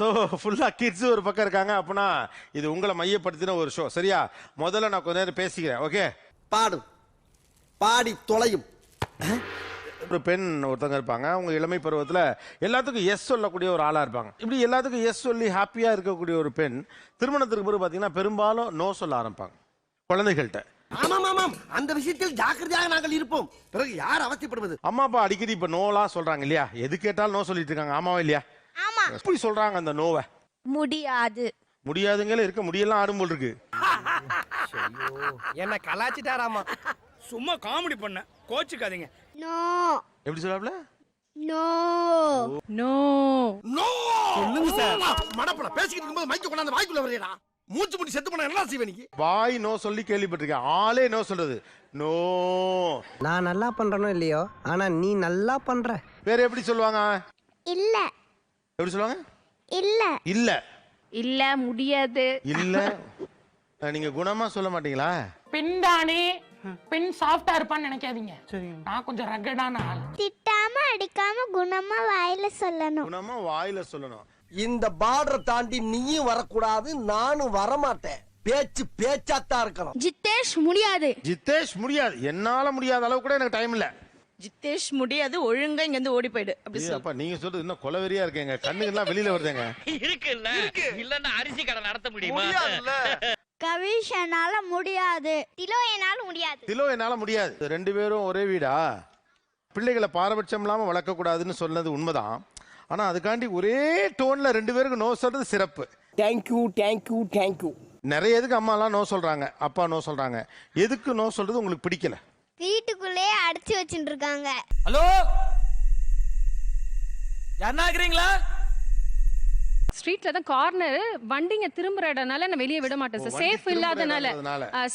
So ஃபுல்லாக kids ஒரு பக்கம் இருக்காங்க அப்படின்னா இது உங்களை மையப்படுத்தின ஒரு ஷோ சரியா? முதல்ல நான் கொஞ்ச நேரம் பேசிக்கிறேன் ஓகே பாடும். பாடி தொலையும். ஒரு பெண் ஒருத்தங்க இருப்பாங்க அவங்க இளமை பருவத்தில் எல்லாத்துக்கும் எஸ் சொல்லக்கூடிய ஒரு ஆளாக இருப்பாங்க. இப்படி எல்லாத்துக்கும் எஸ் சொல்லி ஹாப்பியாக இருக்கக்கூடிய ஒரு பெண் திருமணத்துக்கு பிறகு பார்த்தீங்கன்னா பெரும்பாலும் நோ சொல்ல ஆரம்பிப்பாங்க. குழந்தைகள்கிட்ட ஆமாம் ஆமாம் அந்த விஷயத்தில் ஜாக்கிரதையாக நாங்கள் இருப்போம். பிறகு யார் அவசியப்படுவது அம்மா அப்பா அடிக்கடி இப்போ நோலாம் சொல்கிறாங்க இல்லையா? எது கேட்டாலும் நோ சொல்லிட்டு இருக்காங்க. ஆமாவா இல்லையா? ஆமா. எப்படி சொல்கிறாங்க அந்த நோவை? முடியாது. முடியாதுங்களே இருக்க முடியெல்லாம் ஆடும் போல் இருக்கு. என்ன கலாச்சிட்டாராமா சும்மா காமெடி பண்ண கோச்சுக்காதீங்க. நோ. எப்படி சொல்லாப்ல நோ. நோ. நோ! சொல்லுங்க சார். மடப்பட பேசிக்கிட்டு இருக்கும்போது மைக்க கொண்டாந்து வாய்க்குள்ள வரையடா மூச்சு முடி செத்து போனா என்ன செய்வே நீ வாய் நோ சொல்லி கேள்விப்பட்டிருக்கேன். ஆளே நோ சொல்றது. நோ. நான் நல்லா பண்றேனோ இல்லையோ? ஆனா நீ நல்லா பண்ற. வேற எப்படி சொல்லுவாங்க? இல்ல. எப்படி சொல்லுவாங்க? இல்ல. இல்ல. இல்ல முடியாது. இல்ல. நீங்க குணமா சொல்ல மாட்டீங்களா? பெண் தானே பெண் சாஃப்டா இருப்பான்னு நினைக்காதீங்க. நான் கொஞ்சம் ரகடான ஆள். திட்டாம அடிக்காம குணமா வாயில சொல்லணும். குணமா வாயில சொல்லணும். இந்த பார்டரை தாண்டி நீயும் வரக்கூடாது நானும் வரமாட்டேன். பேச்சு பேச்சாத்தான் இருக்கணும். ஜித்தேஷ் முடியாது. ஜித்தேஷ் முடியாது. என்னால முடியாத அளவு கூட எனக்கு டைம் இல்ல. ஜித்தேஷ் முடியாது ஒழுங்கா இங்க இருந்து ஓடி போயிடு. அப்படி ஏய், அப்பா நீங்க சொல்றது இன்னும் கொலவெறியா இருக்கேங்க. கண்ணுக்கு எல்லாம் வெளியில வருதுங்க. இருக்குல்ல. இல்லன்னா அரிசி கடை நடத்த முடியுமா? கவிஷ் என்னால முடியாது. திலோ என்னால முடியாது. திலோ என்னால முடியாது ரெண்டு பேரும் ஒரே வீடா? பிள்ளைகளை பாரபட்சம் இல்லாம வளர்க்க கூடாதுன்னு சொன்னது உண்மைதான். ஆனா அதுக்காண்டி ஒரே டோன்ல ரெண்டு பேருக்கு நோ சொல்றது சிறப்பு. தேங்க்யூ தேங்க்யூ தேங்க்யூ நிறைய எதுக்கு அம்மா எல்லாம் நோ சொல்றாங்க அப்பா நோ சொல்றாங்க. எதுக்கு நோ சொல்றது உங்களுக்கு பிடிக்கல? வீட்டுக்குள்ளேயே அடைச்சு வச்சுட்டு இருக்காங்க ஹலோ? யாருன்னா இருக்கிறீங்களா? ஸ்ட்ரீட்ல தான் கார்னர் வண்டிங்க திரும்புற இடம்னால நான் வெளியே விட மாட்டேன் சார். சேஃப் இல்லாதனால.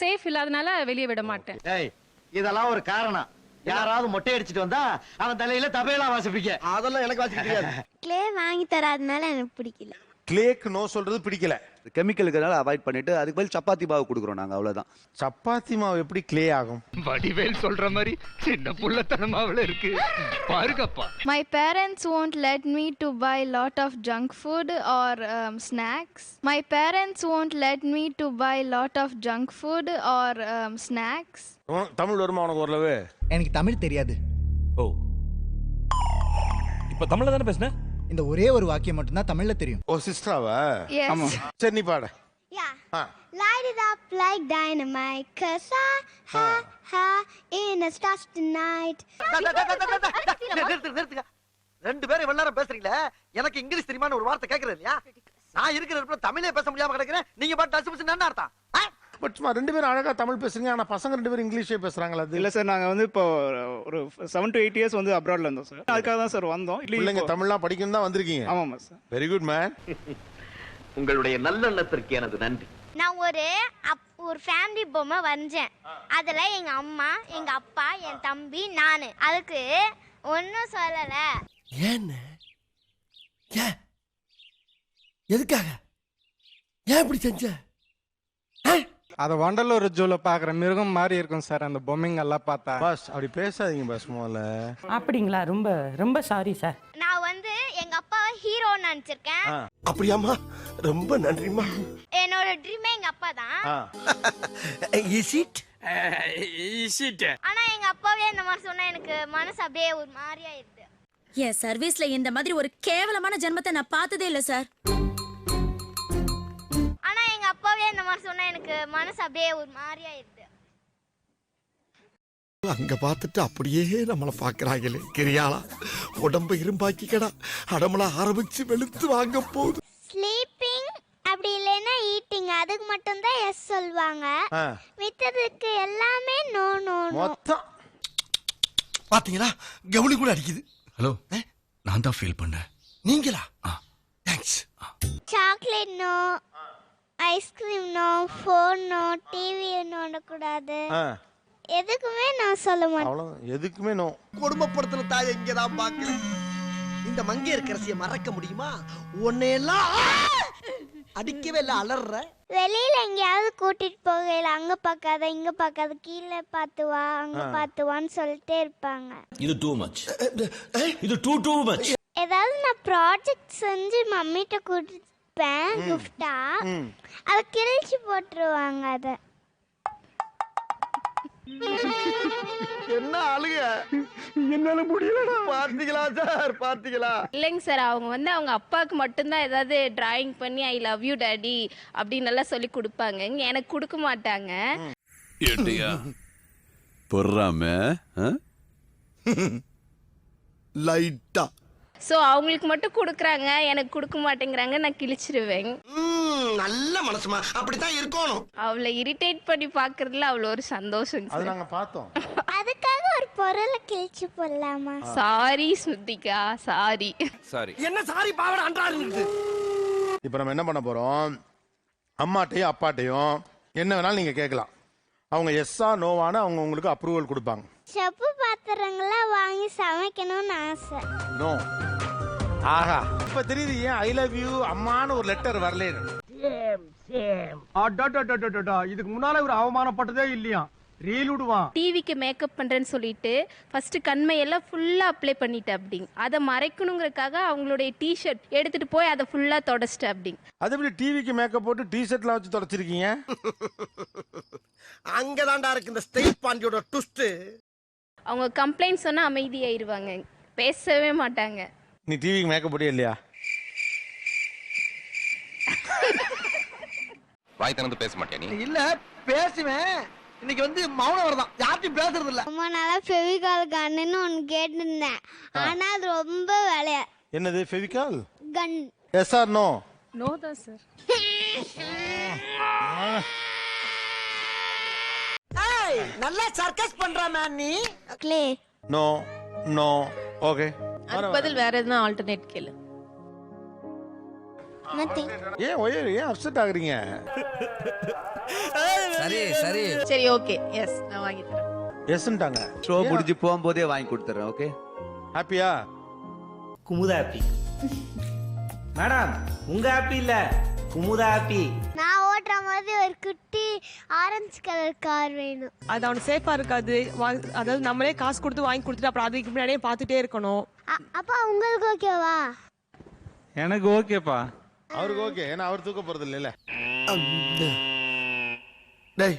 சேஃப் இல்லாதனால. வெளியே விட மாட்டேன். ஏய் இதெல்லாம் ஒரு காரணம். யாராவது மொட்டை அடிச்சிட்டு வந்தா அவன் தலையில தபையெல்லாம் வாசிப்பீங்க அதெல்லாம் எனக்கு வாசிக்க தெரியாது. கிளே வாங்கி தராதனால எனக்கு பிடிக்கல. கிளேக்கு நோ சொல்றது பிடிக்கல. கெமிக்கல் இருக்கிறனால அவாய்ட் பண்ணிட்டு அதுக்கு பதில் சப்பாத்தி மாவு கொடுக்குறோம் நாங்க அவ்வளவுதான். சப்பாத்தி மாவு எப்படி கிளே ஆகும்? வடிவேல் சொல்ற மாதிரி சின்ன புள்ளத்தனமாவில இருக்கு. பாருங்கப்பா. My parents won't let me to buy lot of junk food or um, snacks. My parents won't let me to buy lot of junk food or um, snacks. உனக்கு தமிழ் வருமா உனக்கு ஓரளவு? எனக்கு தமிழ் தெரியாது. ஓ. இப்ப தமிழ்ல தானே பேசுன? இந்த ஒரே ஒரு வாக்கியம் மட்டும்தான் தமிழ்ல தெரியும். ஓ சிஸ்டராவா Yes. சரி நீ பாட. Light it up like dynamite, cause I, ha, ha, in a stars tonight. ரெண்டு பேரும் இவ்வளவு நேரம் பேசுறீங்களே? எனக்கு இங்கிலீஷ் தெரியுமான்னு ஒரு வார்த்தை கேக்குறது இல்லையா? நான் இருக்கிற இடத்துல தமிழே பேச முடியாம கிடக்குறேன். நீங்க பாட்டு டச்சு பிடிச்சு என்ன அர்த்தம்? பட் சும்மா ரெண்டு பேரும் அழகா தமிழ் பேசுறீங்க ஆனா பசங்க ரெண்டு பேரும் இங்கிலீஷே பேசுறாங்களா அது? இல்ல சார் நாங்க வந்து இப்போ ஒரு செவன் டு எயிட் இயர்ஸ் வந்து அப்ராட்ல இருந்தோம் சார். அதுக்காக தான் சார் வந்தோம். பிள்ளைங்க தமிழ்லாம் படிக்கணும் தான் வந்திருக்கீங்க. ஆமாமா சார். வெரி குட் மேன் உங்களுடைய நல்லெண்ணத்திற்கு எனது நன்றி. நான் ஒரு அப் ஒரு ஃபேமிலி பொம்மை வரைஞ்சேன். அதில் எங்கள் அம்மா எங்கள் அப்பா என் தம்பி நான். அதுக்கு ஒன்றும் சொல்லலை. ஏன்னு ஏன்? எதுக்காக? ஏன் இப்படி செஞ்ச? அது வண்டலூர் ஜூல பாக்குற மிருகம் மாதிரி இருக்கும் சார் அந்த பொம்மைங்க எல்லாம் பார்த்தா. பாஸ் அப்படி பேசாதீங்க பாஸ் முதல்ல அப்படிங்களா? ரொம்ப ரொம்ப சாரி சார் நான் வந்து எங்கள் அப்பாவை ஹீரோன்னு நினச்சிருக்கேன். ஆ. அப்படியாம்மா? ரொம்ப நன்றிம்மா. என்னோட ட்ரீமே எங்கள் அப்பா தான். ஆ. இஸ் இட் ஆனால் எங்கள் அப்பாவே இந்த மாதிரி சொன்னால் எனக்கு மனசு அப்படியே ஒரு மாதிரியா இருக்கு என் சர்வீஸ்ல இந்த மாதிரி ஒரு கேவலமான ஜென்மத்தை நான் பார்த்ததே இல்ல சார் மனசு அப்படியே ஒரு மாதிரியா இருக்கு அங்க பார்த்துட்டு அப்படியே நம்மள பாக்குறாங்களே கிரியாளா? உடம்ப இரும்பாக்கிக்கடா. அடமள ஆரம்பிச்சு வெளுத்து வாங்க போகுது. ஸ்லீப்பிங் அப்படி இல்லைன்னா ஈட்டிங் அதுக்கு மட்டும்தான் எஸ் சொல்லுவாங்க. மித்ததுக்கு எல்லாமே நோ நோ நோ மொத்தம். பாத்தீங்களா? கவுளி கூட அடிக்குது. ஹலோ. நான் தான் ஃபீல் பண்ணேன். நீங்களா? Thanks chocolate no ice cream no phone no TV நோண்டக்கூடாது ஆ. எதுக்குமே நான் சொல்ல மாட்டேன். எதுக்குமே நோ. குடும்பப்படுத்துற தாய் எங்கதான் பாக்குறேன் இந்த மங்கையர்க்கரசியை மறக்க முடியுமா? உன்னையெல்லாம் அடிக்கவே இல்ல அலற வெளியில எங்கேயாவது கூட்டிட்டு போகையில அங்க பார்க்காத இங்க பார்க்காத கீழே பார்த்து வா அங்க பார்த்து வான்னு சொல்லிட்டே இருப்பாங்க. இது டூ மச் இது டூ டூ மச் ஏதாவது நான் ப்ராஜெக்ட் செஞ்சு மம்மிட்ட கொடுப்பேன் கிஃப்டா அதை கிழிச்சு போட்டுருவாங்க அதை. என்ன அழுக என்னால முடியலடா. பாத்தீங்களா சார்? பாத்தீங்களா? இல்லைங்க சார் அவங்க வந்து அவங்க அப்பாவுக்கு மட்டும்தான் ஏதாவது டிராயிங் பண்ணி ஐ லவ் யூ டாடி அப்படின்னு எல்லாம் சொல்லி கொடுப்பாங்க. எனக்கு கொடுக்க மாட்டாங்க. ஏட்டியா? பொறாம லைட்டா. ஸோ அவங்களுக்கு மட்டும் கொடுக்குறாங்க எனக்கு கொடுக்க மாட்டேங்கிறாங்க நான் கிழிச்சிருவேன். நல்ல மனசுமா. அப்படித்தான் இருக்கணும். அவளை இரிட்டேட் பண்ணி பார்க்கறதுல அவ்வளோ ஒரு சந்தோஷம் அது நாங்க பார்த்தோம். அதுக்காக ஒரு பொருளை கிழிச்சு போடலாமா? சாரி ஸ்ருதிகா சாரி சாரி என்ன சாரி பாவட அன்றாரு இப்போ நம்ம என்ன பண்ண போறோம்? அம்மாட்டையும் அப்பாட்டையும் என்ன வேணாலும் நீங்க கேட்கலாம். அவங்க எஸ்ஸா நோவான அவங்க உங்களுக்கு அப்ரூவல் கொடுப்பாங்க. செப்பு பாத்திரங்கள்லாம் வாங்கி சமைக்கணும்னு ஆசை. நோ ஆஹா. இப்ப தெரியுது ஏன் ஐ லவ் யூ அம்மான்னு ஒரு லெட்டர் வரலேன்னு இதுக்கு முன்னால ஒரு அவமானப்பட்டதே இல்லையா? ரீல் விடுவான். டிவிக்கு மேக்கப் பண்றேன்னு சொல்லிட்டு ஃபர்ஸ்ட் கண்மையெல்லாம் ஃபுல்லா அப்ளை பண்ணிட்டேன் அப்படிங்க. அதை மறைக்கணுங்கிறதுக்காக அவங்களுடைய டிஷர்ட் எடுத்துட்டு போய் அதை ஃபுல்லா தொடச்சிட்டேன் அப்படிங்க. அது எப்படி டிவிக்கு மேக்கப் போட்டு டி ஷர்ட்லாம் வச்சு தொடச்சிருக்கீங்க? அங்கதான்டா இருக்கு இந்த ஸ்டேட் பாண்டியோட ட்விஸ்ட் அவங்க கம்ப்ளைண்ட் சொன்னா அமைதியாயிருவாங்க. பேசவே மாட்டாங்க. நீ டிவிக்கு மேக்கப் போட்டியா இல்லையா? வாய் திறந்து பேச மாட்டியா நீ? இல்ல பேசுவேன். இன்னைக்கு வந்து மௌனம் வரதான் யார்ட்டையும் பேசுறது இல்ல ரொம்ப நாளா ஃபெவிகால் கன்னு ஒன்று கேட்டிருந்தேன். ஆனா அது ரொம்ப விலையா என்னது Fevicol gun yes or no no தான் சார் நல்லா சர்க்கஸ் பண்ற மேன் நீ. க்ளே நோ நோ ஓகே பதில் வேற எதுனா ஆல்டர்னேட் கேளு. நத்திங் ஏன் ஒயே ஏன் அப்செட் ஆகுறீங்க? சரி சரி. சரி ஓகே எஸ் நான் வாங்கி தரேன். எஸ்ன்ட்டாங்க ஷோ முடிஞ்சு போகும்போதே வாங்கி கொடுத்துறேன் ஓகே ஹாப்பியா குமுதா ஹாப்பி மேடம் உங்க ஹாப்பி இல்ல. குமுதா ஹாப்பி நான் ஓட்டுற மாதிரி ஒரு குட்டி ஆரஞ்சு கலர் கார் வேணும். அது அவனுக்கு சேஃபா இருக்காது. அதாவது நம்மளே காசு கொடுத்து வாங்கி கொடுத்துட்டு அப்புறம் அதுக்கு முன்னாடியே பார்த்துட்டே இருக்கணும். அப்பா உங்களுக்கு ஓகேவா? எனக்கு ஓகேப்பா. அவருக்கு ஓகே ஏன்னா அவர் தூக்க போறது இல்லைல்ல டேய்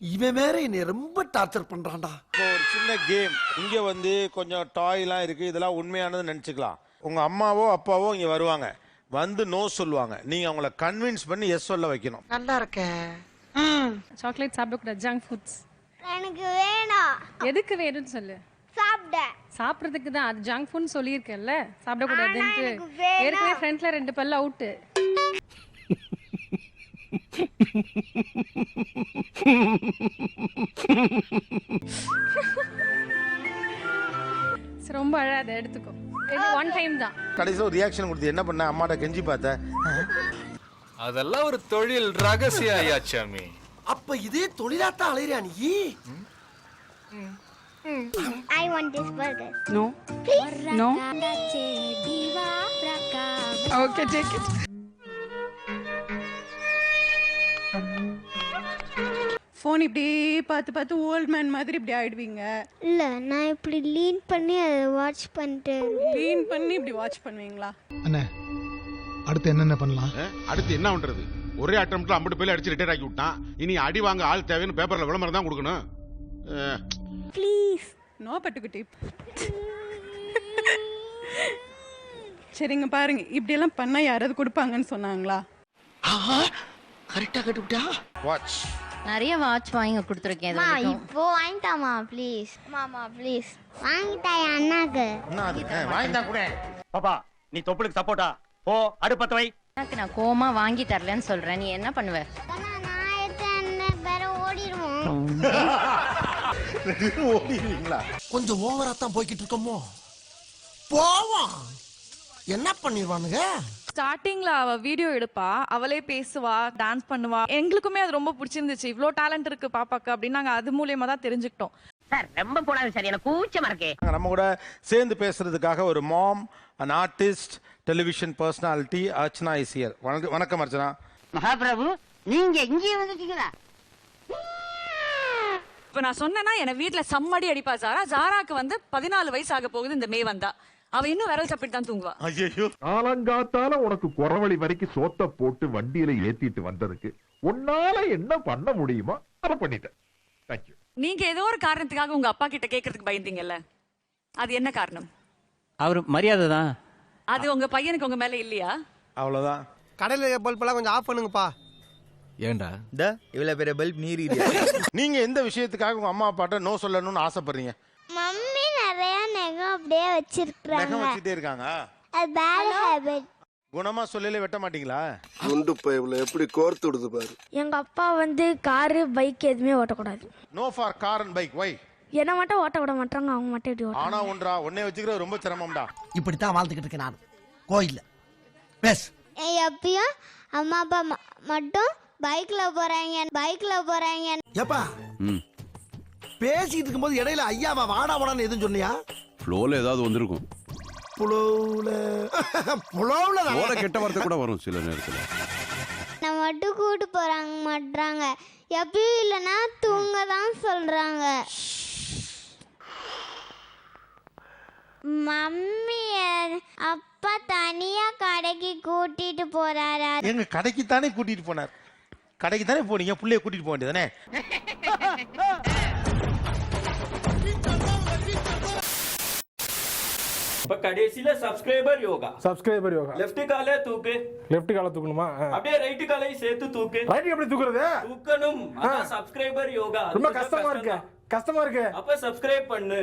இவன் வேற என்னை ரொம்ப டார்ச்சர் பண்றான்டா. இப்போ ஒரு சின்ன கேம் இங்க வந்து கொஞ்சம் டாய்லாம் இருக்கு இதெல்லாம் உண்மையானது நினைச்சுக்கலாம். உங்க அம்மாவோ அப்பாவோ இங்க வருவாங்க. வந்து நோ சொல்லுவாங்க. நீங்க அவங்கள கன்வின்ஸ் பண்ணி எஸ் சொல்ல வைக்கணும். நல்லா இருக்க. சாக்லேட் சாப்பிடக்கூடாது ஜங்க் ஃபுட்ஸ் எனக்கு வேணும். எதுக்கு வேணும்னு சொல்லு. சாப்பிட சாப்பிட்றதுக்கு தான் அது ஜங்க் ஃபுட்னு சொல்லியிருக்கேன்ல சாப்பிடக்கூடாதுன்ட்டு. எனக்கு வேணும். ஏற்கனவே ஃப்ரண்ட்ல ரெண்டு பல்ல அவுட்டு ரொம்ப அழாத எடுத்துக்கோ. ஒன் டைம் தான். கடைசியில் ஒரு ரியாக்ஷன் கொடுத்து என்ன பண்ண? அம்மாட்ட கெஞ்சி பார்த்த. அதெல்லாம் ஒரு தொழில் ரகசிய ஐயாச்சாமி அப்ப இதே தொழிலாத்தான் அலையிறியா நீ? I want this burger no please No. டிவா ரகா ஓகே டேக் இட் ஃபோன் இப்படியே பார்த்து பார்த்து ஓல்ட் மேன் மாதிரி இப்படி ஆயிடுவீங்க. இல்ல நான் இப்படி லீன் பண்ணி அதை வாட்ச் பண்ணிட்டு க்ளீன் பண்ணி இப்படி வாட்ச் பண்ணுவீங்களா? அண்ணே அடுத்து என்னென்ன பண்ணலாம்? அடுத்து என்ன பண்றது? ஒரே அட்டம்ல அம்பட்டு பேர்ல அடிச்சு ரிட்டையர் ஆக்கி விட்டான். இனி அடி வாங்க ஆள் தேவைன்னு பேப்பர்ல விளம்பரம் தான் கொடுக்கணும். ப்ளீஸ் நோ பட்டுக்குட்டி. சரிங்க பாருங்க. இப்படியெல்லாம் பண்ணா யாராவது கொடுப்பாங்கன்னு சொன்னாங்களா? கரெக்டா கட்டுவிட்டா வாட்ச் நிறைய வாட்ச் வாங்கி கொடுத்துருக்கேன் மா இப்போ வாங்கிட்டாமா ப்ளீஸ் மாமா ப்ளீஸ் வாங்கிட்டாயா அண்ணாக்கு? என்ன வாங்கிட்டா கூட. பாப்பா நீ தொப்புளுக்கு சப்போட்டா ஓ அடுப்பத்த வை. எனக்கு நான் கோமா வாங்கி தரலன்னு சொல்றேன். நீ என்ன பண்ணுவ? நான் எடுத்து அண்ணன் பேர ஓடிடுவோம். ஓடிடுவீங்களா கொஞ்சம் ஓவரா தான் போய்கிட்டு இருக்கோமோ? போவோம். என்ன பண்ணிடுவானுங்க ஸ்டார்டிங்ல அவ வீடியோ எடுப்பா. அவளே பேசுவா டான்ஸ் பண்ணுவா. எங்களுக்குமே அது ரொம்ப பிடிச்சிருந்துச்சு. இவ்ளோ டேலண்ட் இருக்கு பாப்பாக்கு அப்படின்னு நாங்க அது மூலியமா தான் தெரிஞ்சுக்கிட்டோம். சார் ரொம்ப போடாது சார். எனக்கு கூச்சமா இருக்கு. நம்ம கூட சேர்ந்து பேசுறதுக்காக ஒரு mom an artist television personality Archana is here வணக்கம் அர்ச்சனா. மகாபிரபு நீங்க இங்கேயே வந்துட்டீங்களா? இப்ப நான் சொன்னேன்னா என்ன வீட்ல சம்மடி அடிப்பா ஜாரா ஜாராக்கு வந்து பதினாலு வயசு ஆக போகுது இந்த மே வந்தா. அவ இன்னும் விரல் சப்பிட்டு தான் தூங்குவா. ஐயோ காலங்காத்தால உனக்கு குறவழி வரைக்கும் சோத்த போட்டு வண்டியில ஏத்திட்டு வந்ததுக்கு உன்னால என்ன பண்ண முடியுமோ அதை பண்ணிட்டேன். தேங்க்யூ நீங்க ஏதோ ஒரு காரணத்துக்காக உங்க அப்பா கிட்ட கேக்குறதுக்கு பயந்தீங்கல்ல? அது என்ன காரணம்? அவர் மரியாதை தான். அது உங்க பையனுக்கு உங்க மேல இல்லையா? அவ்வளவுதான். கடையில் பல்பெல்லாம் கொஞ்சம் ஆஃப் பண்ணுங்கப்பா. ஏண்டா இவ்வளவு பெரிய பல்ப் நீர் நீங்க எந்த விஷயத்துக்காக உங்க அம்மா அப்பாட்ட நோ சொல்லணும்னு ஆசைப்படுறீங்க? மம்மி நிறைய நகம் அப்படியே நகம் வச்சிருக்காங்க வச்சுட்டே இருக்காங்க. அது பேட் ஹேபிட் குணமா சொல்லல வெட்ட மாட்டீங்களா? குண்டு பைப்ல எப்படி கோர்த்து விடுது பாரு. எங்க அப்பா வந்து காரு பைக் எதுவுமே ஓட்டக்கூடாது. No for car and bike why என்ன மட்டும் ஓட்ட விட மாட்டாங்க அவங்க மட்டும் எப்படி ஓட்ட ஆனா ஒன்றா உன்னை வச்சுக்கிறது ரொம்ப சிரமம்டா. இப்படித்தான் வாழ்ந்துகிட்டு இருக்கேன் நான். கோயில்ல. பேஸ் எப்பயும் அம்மா அப்பா ம- மட்டும் பைக்ல போறாங்க பைக்ல போறாங்க. ஏப்பா பேசிட்டு இருக்கும்போது இடையில ஐயாவா வாடா வாடான்னு எதுவும் சொன்னியா? ஃப்ளோல ஏதாவது வந்திருக்கும். புலவுல புலவுல ஃப்ளோல கெட்ட வார்த்தை கூட வரும் சில நேரத்துல. நம்ம மட்டும் கூட்டு போறாங்க மாட்றாங்க எப்பயும் இல்லைன்னா தூங்க தான் சொல்றாங்க. மம்மி அப்பா தனியா கடைக்கு கூட்டிட்டு போறாரா? எங்க கடைக்கு தானே கூட்டிட்டு போனார்? கடைக்கு தானே போனீங்க? புள்ளைய கூட்டிட்டு போக வேண்டியதானே இப்ப கடைசியில subscriber yoga. Subscriber yoga. Left கால தூக்கு. லெஃப்ட் கால தூக்கணுமா? அப்படியே ரைட் காலையும் சேர்த்து தூக்கு. ரைட் எப்படி தூக்குறது? தூக்கணும். அதான் சப்ஸ்கிரைபர் யோகா. ரொம்ப கஷ்டமா இருக்கு. கஷ்டமா இருக்கு. அப்ப சப்ஸ்கிரைப் பண்ணு.